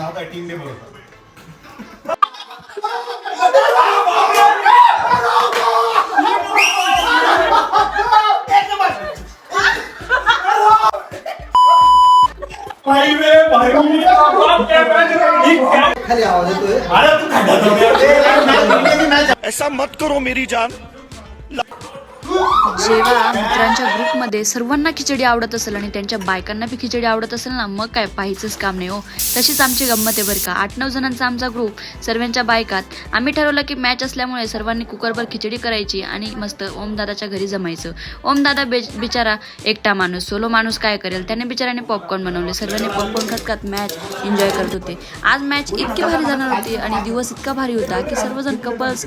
आता टीम ने बोलतो। खाली आवाज़ येतोय अरे तू खड्डा ऐसा मत करो मेरी जान। जेव्हा मित्रांच्या ग्रुपमध्ये सर्वांना खिचडी आवडत असेल आणि त्यांच्या बायकांना बी खिचडी आवडत असेल ना मग काय पाहायचंच काम नाही हो. तशीच आमची गंमत आहे बरं का. आठ नऊ जणांचा आमचा ग्रुप सर्वांच्या बायकात. आम्ही ठरवलं की मॅच असल्यामुळे सर्वांनी कुकरभर खिचडी करायची आणि मस्त ओमदादाच्या घरी जमायचं. ओमदादा बे बिचारा एकटा माणूस सोलो माणूस काय करेल? त्याने बिचाराने पॉपकॉर्न बनवले. सर्वांनी पॉपकॉर्न खात खात मॅच एन्जॉय करत होते. आज मॅच इतकी भारी जाणार होती आणि दिवस इतका भारी होता की सर्वजण कपल्स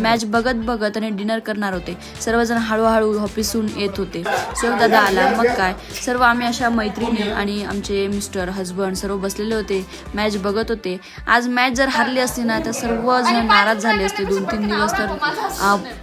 मॅच बघत बघत आणि डिनर करणार होते. सर्वजण हळूहळू ऑफिसून येत होते. सो दादा आला. मग काय? सर्व आम्ही अशा मैत्रिणी आणि आमचे मिस्टर हजबंड सर्व बसलेले होते. मॅच बघत होते. आज मॅच जर हारली असती ना तर सर्वजण नाराज झाले असते. दोन तीन दिवस तर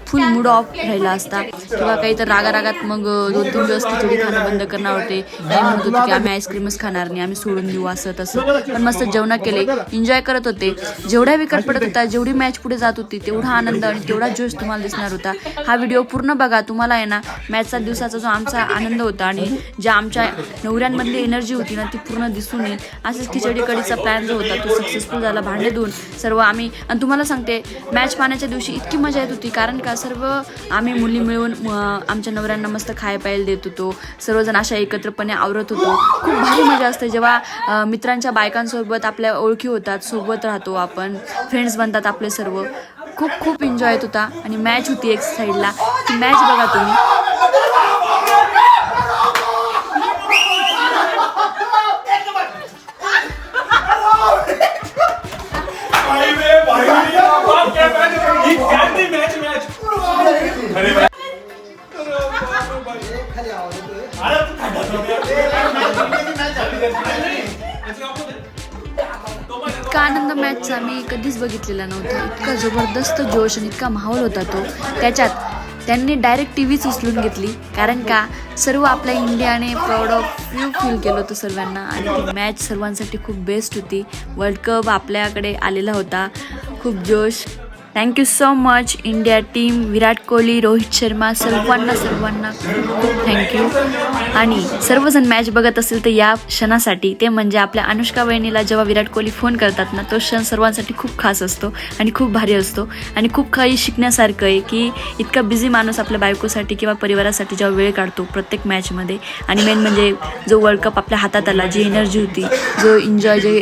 फुल मूड ऑफ राहिला असता. किंवा काही तर रागा रागात मग दोन तीन दिवस खिचडी खाणं बंद करणार होते. काही म्हणत होते की आम्ही आईस्क्रीमच खाणार नाही. आम्ही सोडून देऊ असं तसं. पण मस्त जेवण केले. एन्जॉय करत होते. जेवढ्या विकट पडत होता जेवढी मॅच पुढे जात होती तेवढा आनंद आणि तेवढा जोश तुम्हाला दिसणार होता. हा व्हिडिओ पूर्ण बघा. तुम्हाला आहे ना मॅचचा दिवसाचा जो आमचा आनंद होता आणि ज्या आमच्या नवऱ्यांमधली एनर्जी होती ना ती पूर्ण दिसून येईल. असंच खिचडीकडीचा प्लॅन जो होता तो सक्सेसफुल झाला भांडे धुवून सर्व आम्ही आणि तुम्हाला सांगते मॅच पाहण्याच्या दिवशी इतकी मजा येत होती कारण का सर्व आम्ही मुली मिळून आमच्या नवऱ्यांना मस्त खाय प्यायला देत होतो. सर्वजण अशा एकत्रपणे आवरत होतो. खूप भारी मजा असते. जेव्हा मित्रांच्या बायकांसोबत आपल्या ओळखी होतात सोबत राहतो आपण. फ्रेंड्स बनतात आपले सर्व. खूप खूप एन्जॉय येत होता. आणि मॅच होती एक साईडला ती मॅच बघा तुम्ही. मॅच मॅच खाली आवाज येतोय अरे तू इतका आनंद मॅचचा मी कधीच बघितलेला नव्हता. इतका जबरदस्त जोश आणि इतका माहोल होता तो. त्याच्यात त्यांनी डायरेक्ट टी व्हीच उचलून घेतली. कारण का? सर्व आपल्या इंडियाने प्राऊड ऑफ यू फील केलं होतं सर्वांना. आणि ती मॅच सर्वांसाठी खूप बेस्ट होती. वर्ल्ड कप आपल्याकडे आलेला होता. खूप जोश thank you so much India team Virat Kohli Rohit Sharma सर्वांना सर्वांना खूप खूप थँक्यू आणि सर्वजण मॅच बघत असेल तर या क्षणासाठी ते म्हणजे आपल्या अनुष्का वहिनीला जेव्हा विराट कोहली फोन करतात ना तो क्षण सर्वांसाठी खूप खास असतो आणि खूप भारी असतो. आणि खूप काही शिकण्यासारखं आहे की इतका बिझी माणूस आपल्या बायकोसाठी किंवा परिवारासाठी जेव्हा वेळ काढतो प्रत्येक मॅचमध्ये आणि मेन म्हणजे जो वर्ल्ड कप आपल्या हातात आला जी एनर्जी होती जो एन्जॉय जे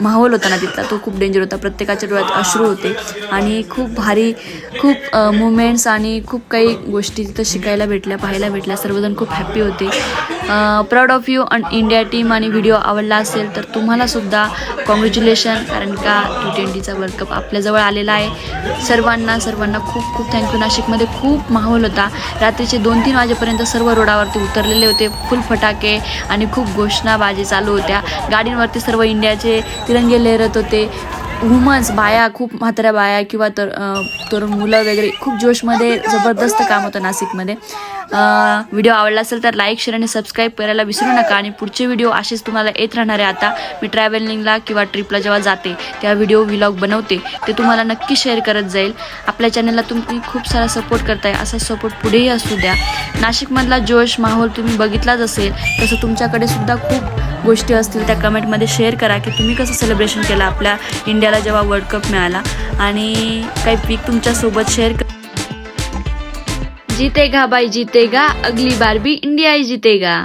माहोल होता ना तिथला. तो खूप डेंजर होता. प्रत्येकाच्या डोळ्यात अश्रू होते. आणि खूप भारी खूप मुमेंट्स आणि खूप काही गोष्टी तिथं शिकायला भेटल्या पाहायला भेटल्या. सर्वजण खूप हॅप्पी होते. प्राऊड ऑफ यू अन इंडिया टीम आणि व्हिडिओ आवडला असेल तर तुम्हालासुद्धा कॉंग्रॅच्युलेशन कारण का टी ट्वेंटीचा वर्ल्ड कप आपल्याजवळ आलेला आहे. सर्वांना सर्वांना खूप खूप थँक्यू नाशिकमध्ये खूप माहोल होता. रात्रीचे दोन तीन वाजेपर्यंत सर्व रोडावरती उतरलेले होते. फुल फटाके आणि खूप घोषणाबाजी चालू होत्या. गाडींवरती सर्व इंडियाचे तिरंगे लहरत होते. वुमन्स बाया खूप म्हाताऱ्या बाया किंवा तर तरुण मुलं वगैरे खूप जोशमध्ये जबरदस्त काम होतं नाशिकमध्ये. व्हिडिओ आवडला असेल तर लाईक शेअर आणि सबस्क्राईब करायला विसरू नका. आणि पुढचे व्हिडिओ असेच तुम्हाला येत राहणार आहे. आता मी ट्रॅव्हलिंगला किंवा ट्रिपला जेव्हा जाते त्या व्हिडिओ व्लॉग बनवते. ते तुम्हाला नक्की शेअर करत जाईल. आपल्या चॅनलला तुम्ही खूप सारा सपोर्ट करताय. असा सपोर्ट पुढेही असू द्या. नाशिकमधला जोश माहोल तुम्ही बघितलाच असेल तसं तुमच्याकडे सुद्धा खूप गोष्टी असतील. त्या कमेंटमध्ये शेअर करा की तुम्ही कसं सेलिब्रेशन केलं आपल्या इंडियाला जेव्हा वर्ल्ड कप मिळाला. आणि काही पीक तुमच्यासोबत शेअर कर जीतेगा भाई जीतेगा अगली बार भी इंडिया ही जीतेगा।